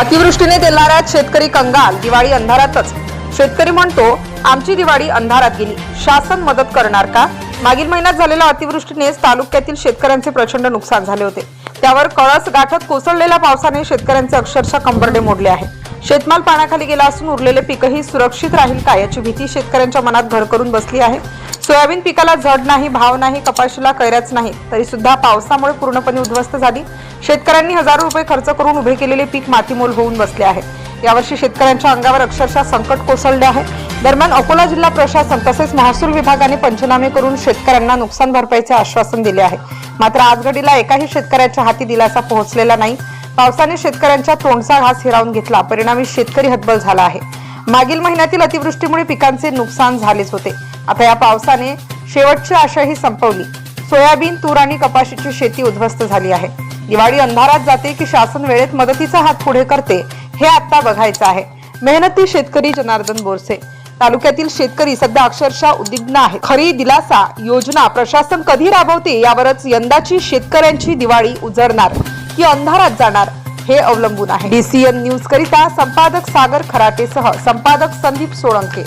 अतिवृष्टीने तेलाऱ्यात शेतकरी कंगाल दिवाळी अंधारातच. शेतकरी म्हणतो आमची दिवाळी अंधारात गेली. शासन मदत करणार का? मागील महिन्यात झालेल्या अतिवृष्टीनेच तालुक्यातील शेतकऱ्यांचे प्रचंड नुकसान झाले होते. त्यावर कळस गाठत कोसळलेल्या पावसाने शेतकऱ्यांचे अक्षरशः कंबरडे मोडले आहे. शेतमाल पाण्याखाली गेला असून उरलेले पीकही सुरक्षित राहील का याची भीती शेतकऱ्यांच्या मनात घर करून बसली आहे. सोयाबीन पिकाला झड नाही भाव नाही कपाशीला कैऱ्याच नाही. तरी सुद्धा पावसामुळे पूर्णपणे उद्ध्वस्त झाली. शेतकऱ्यांनी हजारो रुपये खर्च करून उभे केलेले पीक मातीमोल होऊन बसले आहे. यावर्षी शेतकऱ्यांच्या अंगावर अक्षरशः संकट कोसळले आहे. दरम्यान अकोला जिल्हा प्रशासन तसेच महसूल विभागाने पंचनामे करून शेतकऱ्यांना नुकसान भरपाईचे आश्वासन दिले आहे. मात्र आजघडीला एकाही शेतकऱ्याच्या हाती दिलासा पोहोचलेला नाही. पावसाने शेतकऱ्यांच्या तोंडचा घास हिरावून घेतला. परिणामी शेतकरी हतबल झाला आहे. मागील महिन्यातील अतिवृष्टीमुळे पिकांचे नुकसान झालेच होते. आता या पावसाने शेवटची आशाही संपवली. सोयाबीन तूर आणि कपाशीची शेती उद्ध्वस्त झाली आहे. दिवाळी अंधारात जाते की शासन वेळेत मदतीचा हात पुढे करते हे आता बघायचं आहे. मेहनती शेतकरी जनार्दन बोरसे. तालुक्यातील शेतकरी सध्या अक्षरशः उद्विग्न आहे खरी दिलासा योजना प्रशासन कधी राबवते यावरच यंदाची शेतकऱ्यांची दिवाळी उजळणार की अंधारात जाणार हे अवलंबून आहे. डीसीएन न्यूज करिता संपादक सागर खराटेसह संपादक संदीप सोळंके.